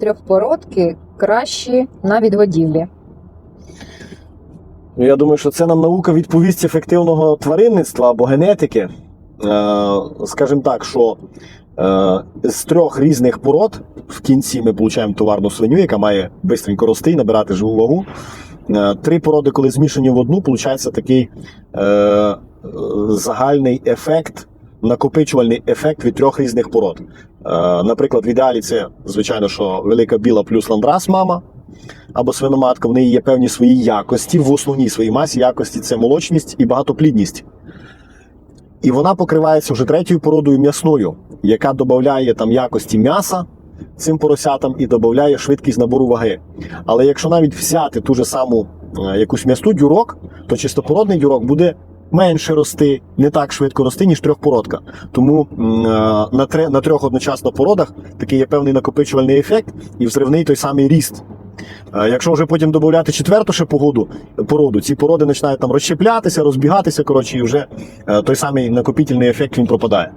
трьохпородки кращі на відгодівлі? Ну, я думаю, що це нам наука відповість ефективного тваринництва або генетики. Е, скажімо так, що е, з трьох різних пород в кінці ми отримуємо товарну свиню, яка має швидко рости і набирати живу вагу. Е, три породи, коли змішані в одну, виходить такий загальний ефект, накопичувальний ефект від трьох різних пород. Е, наприклад, в ідеалі це, звичайно, що велика біла плюс ландрас мама або свиноматка, в неї є певні свої якості, в основній своїй масі якості це молочність і багатоплідність. І вона покривається вже третьою породою м'ясною, яка додає там якості м'яса цим поросятам і додає швидкість набору ваги. Але якщо навіть взяти ту же саму е, якусь м'ясну дюрок, то чистопородний дюрок буде менше рости, не так швидко рости, ніж трьохпородка. Тому е, на, на трьох одночасно породах такий є певний накопичувальний ефект і взривний той самий ріст. Е, Якщо вже потім додати четверту ще погоду, породу, ці породи починають там розщеплятися, розбігатися, коротше, і вже е, той самий накопітельний ефект він пропадає.